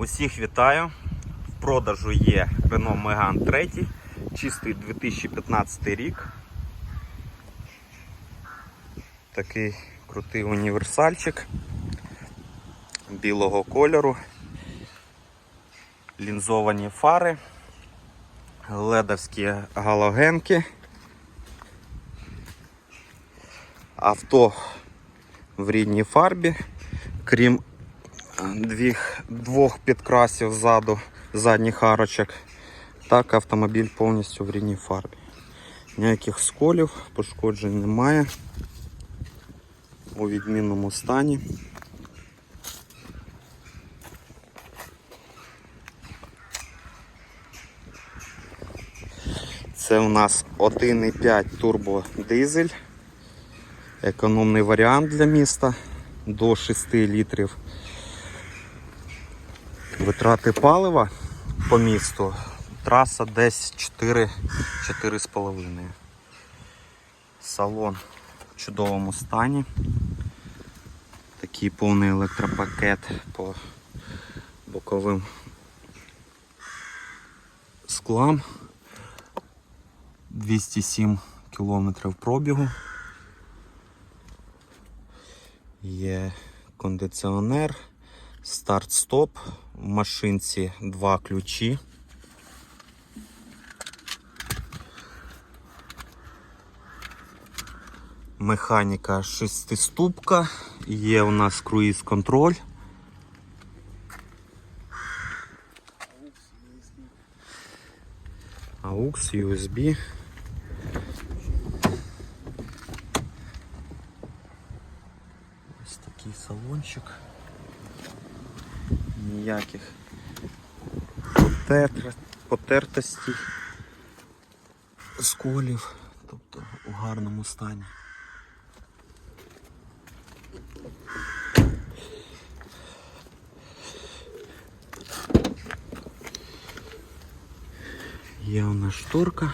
Усіх вітаю. В продажу є Renault Megane 3, чистий 2015 рік. Такий крутий універсальчик білого кольору, лінзовані фари, ледовські галогенки. Авто в рідній фарбі, крім двох, двох підкрасів ззаду задніх арочок. Так, автомобіль повністю в рідній фарбі. Ніяких сколів, пошкоджень немає. У відмінному стані. Це у нас 1,5 турбодизель. Економний варіант для міста до 6 літрів. Витрати палива по місту. Траса десь 4 4,5. Салон в чудовому стані. Такий повний електропакет по боковим склам. 207 кілометрів пробігу. Є кондиціонер, старт-стоп, в машинці два ключі. Механіка шестиступка, є у нас круїз контроль. AUX, USB. Ось такий салончик. Ніяких потер... потертостей, сколів, тобто у гарному стані. Є у нас шторка,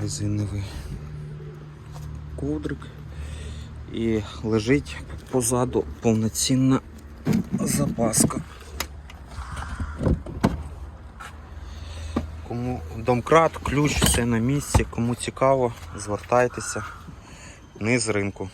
резиновий ковдрик і лежить позаду повноцінна запаска. Кому домкрат, ключ, все на місці, кому цікаво, звертайтеся. Низ ринку.